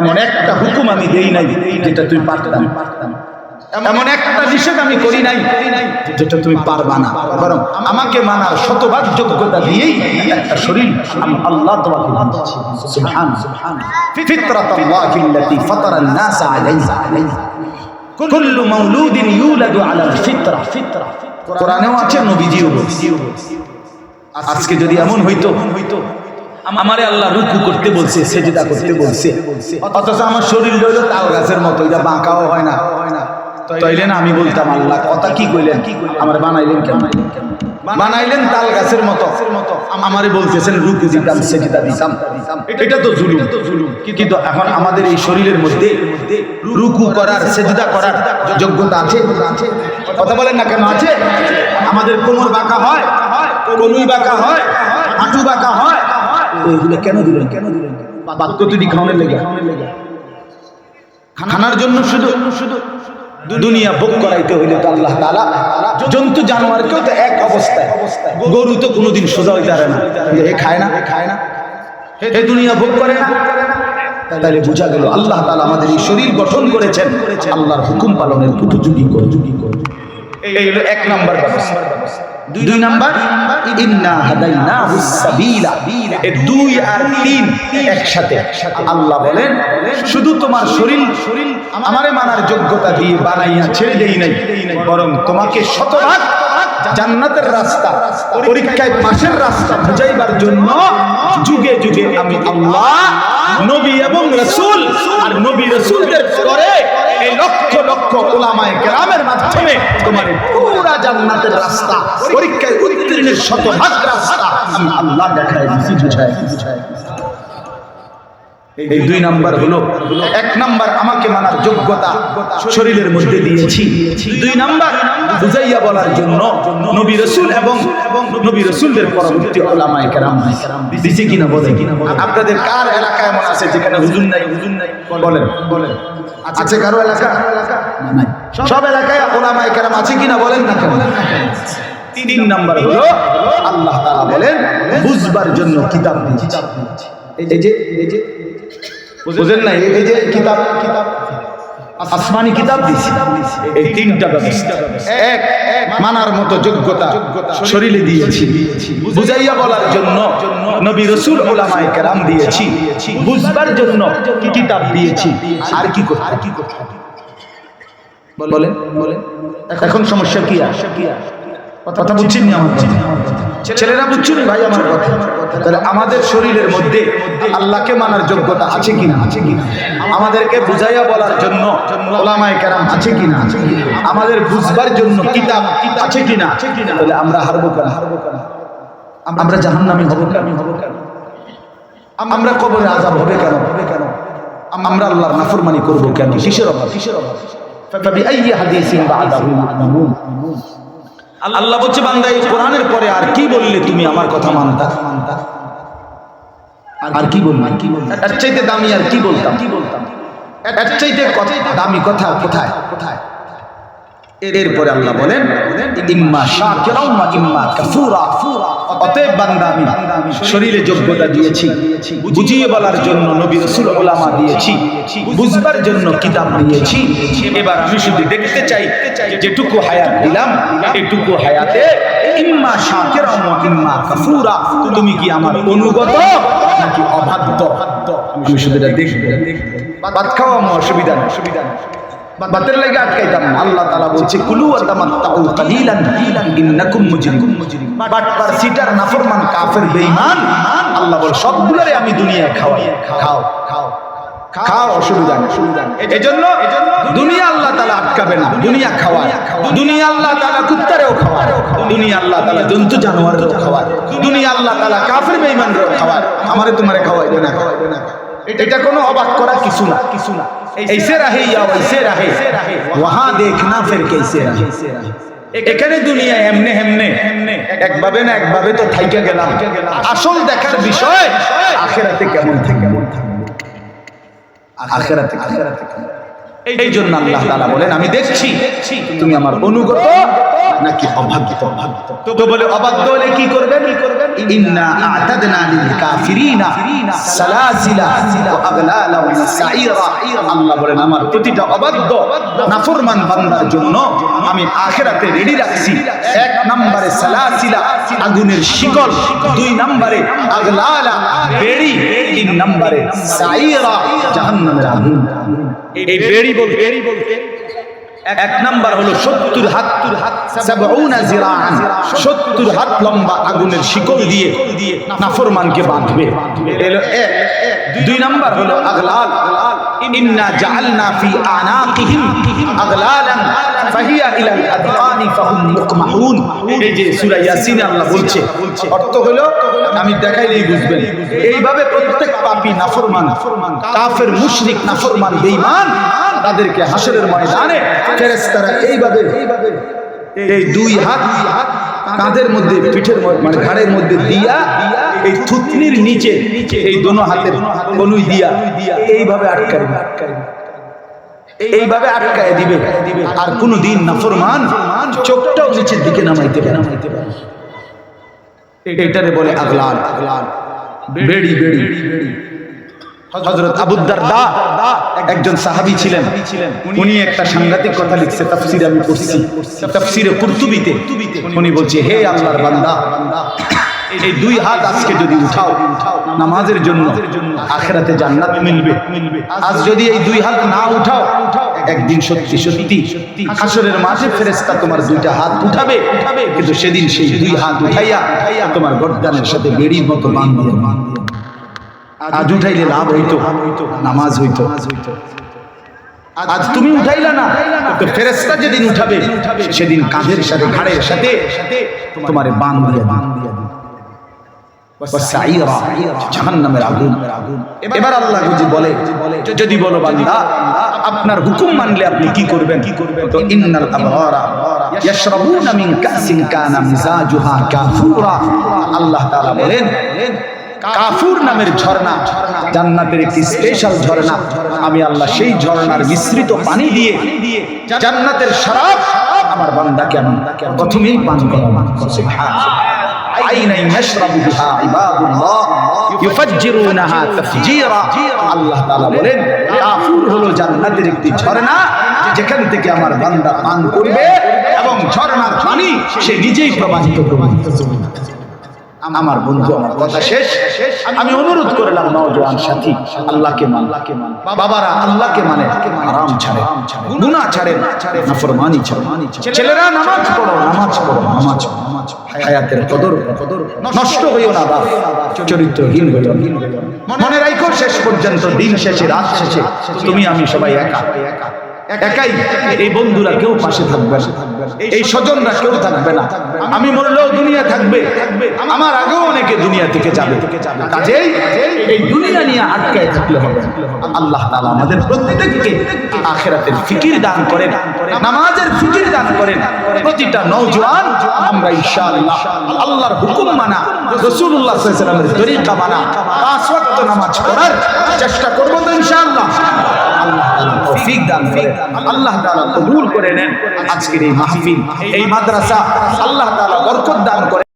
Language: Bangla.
এমন একটা হুকুম আমি দেই নাই যেটা তুই পারতাম। এমন একটা নিষেধ আমি করি নাই যেটা তুমি পারবা না। বরং আমাকে মানার শতভাগ যোগ্যতা দিয়েই একটা শরীর আমি আল্লাহ তোমাকে দিয়েছি। সুবহান। ফিতরাতাল্লাহিল্লাতী ফাতারান নাস আলাইহা। কুল্লু মাউলুদিন ইউলাদু আলাল ফিতরা। ফিতরা কোরআনেও আছে, নবীজিও বলছে। আজকে যদি এমন হইতো হইতো আমারে আল্লাহ রুকু করতে বলছে, সেজদা করতে বলছে। অথচ আমার শরীর রইল তাল গাছের মতো, এটা বাঁকাও হয় না। তাইলে না আমি বলতাম, আল্লাহ, কথা কি কইলেন? আমার বানাইলেন কেন? বানাইলেন তাল গাছের মতো। আমারে বলতেছেন, রুকু দিতাম, সেজদা দিতাম। এটা তো জুলুম। জুলুম কিন্তু এখন আমাদের এই শরীরের মধ্যে রুকু করার, সেজদা করার যোগ্যতা আছে? কথা বলেন না কেন? আছে। আমাদের কোমর বাঁকা হয়, কনুই বাঁকা হয়, হাঁটু বাঁকা হয় এগুলো কেন দিলেন? কেন দিলেন? বাক্য তুই খাওয়ানোর লেগে। খানার জন্য শুধু শুধু দুনিয়া ভোগ করাইতে হইলে তো আল্লাহ তাআলা জন্তু, জানোয়ারকেও তো এক অবস্থায়। গরু তো কোনোদিন সোজা হইতে পারে না। এ খায় না। খায় না হে দুনিয়া ভোগ করে না। তাহলে বোঝা গেল আল্লাহ তালা আমাদের এই শরীর গঠন করেছেন। আল্লাহর হুকুম পালনের উপযোগী করে। এই হলো এক নাম্বার ব্যবস্থা। দুই নাম্বার ইন্না হাদাইনাহু সাবিলা। এই দুই আর তিন একসাথে। আল্লাহ বলেন শুধু তোমার শরীর শরীর আমারে মানার যোগ্যতা দিয়ে বানাইয়া ছেড়ে দেই নাই বরং তোমাকে শতভাগ জান্নাতের রাস্তা পরীক্ষায় পাশের রাস্তা বুঝাইবার জন্য যুগে যুগে আমি আল্লাহ নবী এবং রসুল আর নবী রসুলদের পরে এই লক্ষ লক্ষ ওলামায় গ্রামের মাধ্যমে তোমার পুরা জান্নাতের রাস্তা, পরীক্ষায় উত্তীর্ণের শতভাগ রাস্তা আমি আল্লাহ এই দুই নাম্বার হলো, এক নাম্বার আমাকে মানার যোগ্যতা শরীরের মধ্যে দিয়েছি। দুই নাম্বার বুঝাইয়া বলার জন্য নবী রসুল এবং নবী রসুলদের পরবর্তী ওলামায়ে কেরাম দিছে কিনা বলে আপনাদের কার এলাকা এমন আছে যেখানে হুজুর নাই? হুজুর নাই বলেন। বলেন আছে কারও এলাকা? নাই। সব এলাকায় ওলামায় কেরাম আছে কিনা বলেন না কেন? তিন নাম্বার হলো আল্লাহ তাআলা বলেন, বুঝবার জন্য কিতাব দিয়েছি। এই যে এই যে বুঝেন না এই যে কিতাব কিতাব। আসমানি কিতাব দিছি এই তিনটা ব্যবস্থা। এক, মানার মতো যোগ্যতা শরীরে দিয়েছি। বুঝাইয়া বলার জন্য নবী রসুল ওলামায়ে কেরাম দিয়েছি। বুঝবার জন্য কি কিতাব দিয়েছি? আর কি করতে আর কি করতে বলেন বলেন। এখন সমস্যা কি আর? কথা বুঝছেন আমার কথা? ছেলেরা বুঝছেন ভাই আমার কথা তাহলে আমাদের শরীরের মধ্যে আল্লাহকে মানার যোগ্যতা আছে কিনা আছে কিনা আমাদেরকে বুঝাইয়া বলার জন্য ওলামায়ে কেরাম আছে কিনা আমাদের বুঝবার জন্য কিতাব আছে কিনা তাহলে আমরা হারবো কেন হারবো কেন আমরা জাহান্নামী হব কেন হব কেন আমরা কবরে আজাব হবে কেন হবে কেন আমরা আল্লাহর নাফরমানি করব কেন কিসের অভাব কিসের অভাব فبأي حديث بعده يؤمنون আল্লাহ বলছে, বান্দা, এই কোরআনের পরে আর কি বললে তুমি আমার কথা মানতা? মানতা আর কি বললাম কি বলতাম এর চাইতে দামি আর কি বলতাম? কি বলতাম এর চাইতে দামি কথা কোথায় কোথায়? এরপরে আল্লাহ বলেন ইম্মা শাকিরাও মা ইম্মা কাফুরা। অতএব বান্দা আমি শরীরে যোগ্যতা দিয়েছি বুঝিয়ে বলার জন্য নবী রাসূল ওলামা দিয়েছি বুঝবার জন্য কিতাব দিয়েছি। এবার আমি শুধু দেখতে চাই যেটুকু হায়াত দিলাম এটুকু হায়াতে ইম্মা শাকিরাও মা ইম্মা কাফুরা। তুমি কি আমার অনুগত নাকি অবাধ্য? আমি শুধু এটা দেখব। ভাত খাওয়া আমার অসুবিধা নেই অসুবিধা নেই। বাতের লাগে আটকাইতাম না। আল্লাহ তাআলা বলছে, কুলু ওয়া তামাত্তাউ কালিলান, ইন্নাকুম মুজরিম বাটপার সিটার নাফরমান কাফের বেঈমান। আল্লাহ বল, সবগুলোরে আমি দুনিয়ায় খাওয়াই, খাও খাও খাও। অসুবিধা নেই। এজন্য দুনিয়া আল্লাহ তাআলা আটকাবে না। দুনিয়া খাওয়ায়। দুনিয়া আল্লাহ তাআলা কুত্তারেও খাওয়ায়। দুনিয়া আল্লাহ তাআলা জন্তু জানোয়ারেও খাওয়ায়। দুনিয়া আল্লাহ তাআলা কাফের বেঈমানরেও খাওয়ায়। আমারে তোমারে খাওয়াইবে না খাওয়াইবে না। এটা কোনো অবাক করা কিছু না কিছু না ऐसे रहे या वैसे रहे वहां देखना फिर कैसे रहे এখানে দুনিয়া এমনে এমনে একভাবে না একভাবে তো থাইকে গেলাম আসল দেখার বিষয় আখেরাতে কেমন থাকে কেমন থাকবে আখেরাতে আখেরাতে এই জন্য আল্লাহ তাআলা বলেন আমি দেখছি তুমি আমার অনুগত নাকি অবাধ্য তো বলে অবাধ্য হলে কি করবেন? কি করবেন? ইন্না আ'তাদনা লিল কাফিরিনা সালাসিলা ওয়া আগলালা ওয়া সাইরা। আল্লাহ বলেন আমার প্রতিটা অবাধ্য নাফরমান বান্দার জন্য আমি আখিরাতে রেডি রাখছি। এক নম্বরে সালাসিলা আগুনের শিকল দুই নম্বরে আগলালা বেড়ি তিন নম্বরে সাইরা জাহান্নামের আগুন। এই বেড়ি বলতে বেড়ি বলতে এক নাম্বার হলো সত্তর হাত সত্তর হাত লম্বা আগুনের শিকল দিয়ে নাফরমানকে বাঁধবে। এলো এক। দুই নাম্বার হলো আগলাল। ফি বলছে। অর্থ হলো, আমি দেখাইলেই বুঝবেন। এইভাবে প্রত্যেক পাপী নাফরমান, কাফের মুশরিক নাফরমান, বেঈমান তাদেরকে হাসরের ময়দানে ফেরেশতারা এইভাবে এই দুই হাত কাঁধের মধ্যে, পিঠের মানে ঘাড়ের মধ্যে দিয়া, এই থুতনির নিচে, এই দোনো হাতের কনুই দিয়া এইভাবে আটকায় এইভাবে আটকায় দিবে। আর কোনো দিন নাফরমান চোখটাও নিচের দিকে নামাইতে পারে এটারে বলে আগলাল। আগলাল বেড়ি বেড়ি। হযরত আবু দারদা একজন সাহাবী ছিলেন। উনি একটা সাংঘাতিক কথা লিখছে, তাফসীর আমি পড়ছি। তাফসীরে কুরতুবিতে উনি বলছে, হে আল্লাহর বান্দা, এই দুই হাত আজকে যদি উঠাও, নামাজের জন্য আখেরাতে জান্নাত মিলবে। আজ যদি এই দুই হাত না উঠাও, একদিন সত্যি সত্যি হাসরের মাঝে ফেরেশতা তোমার দুইটা হাত উঠাবে। কিন্তু সেদিন সেই দুই হাত উঠাইয়া তোমার গর্দানের সাথে বেড়ির মতো বাঁধিয়ে বাঁধিয়ে আজ উঠাইলে লাভ হইতো, নামাজ হইতো। আজ তুমি উঠাইলা না, তো ফেরেশতা যেদিন উঠাবে, সেদিন কাঁধের সাথে, ঘাড়ের সাথে তোমারে বান দিয়ে বান আল্লাহ আপনার হুকুম মানলে আপনি কি করবেন? কি করবেন আল্লাহ বলেন কাফুর নামের ঝর্ণা, জান্নাতের একটি স্পেশাল ঝর্ণা। আমি আল্লাহ সেই ঝর্ণার মিশ্রিত পানি দিয়ে জান্নাতের শরাব আমার বান্দাকে আমি প্রথমেই পান যেখান থেকে আমার বান্দা করবে এবং ঝর্ণার পানি সে নিজেই প্রবাহিত প্রবাহিত আমার বন্ধু, আমার কথা শেষ। আমি অনুরোধ করলাম নওজোয়ান সাথী, আল্লাহকে মান। বাবারা, আল্লাহকে মানে আরাম ছাড়ে, গুনাহ ছাড়ে, নাফরমানি ছাড়ে। ছেলেরা, নামাজ পড়ো নামাজ পড়ো, নামাজ। হায়াতের কদর কদর নষ্ট হইও না, বাপ। চরিত্রহীন হইও। মনে রাখো শেষ পর্যন্ত, দিন শেষে, রাত শেষে, তুমি আমি সবাই একা। একাই এই বন্ধুরা কেউ পাশে থাকবে এই স্বজনরা কেউ থাকবে না। আমি মরলেও দুনিয়া থাকবে। আমার আগেও অনেকে দুনিয়া থেকে যাবে। কাজেই এই দুনিয়া নিয়ে আটকায় থাকলে হবে। আল্লাহ তাআলা আমাদের প্রত্যেককে আখেরাতের ফিকির দান করেন, নামাজের ফিকির দান করেন। প্রতিটা নওজোয়ান আমরা ইনশাআল্লাহ আল্লাহর হুকুম মানা ওয়াসাল্লামের তরিকা মানা, পাঁচ ওয়াক্ত নামাজ পড়ার চেষ্টা করব তো ইনশাআল্লাহ। দান আল্লাহ করে নেন আজকের এই মাহফিল এই মাদ্রাসা। আল্লাহ তাআলা বরকত দান করেন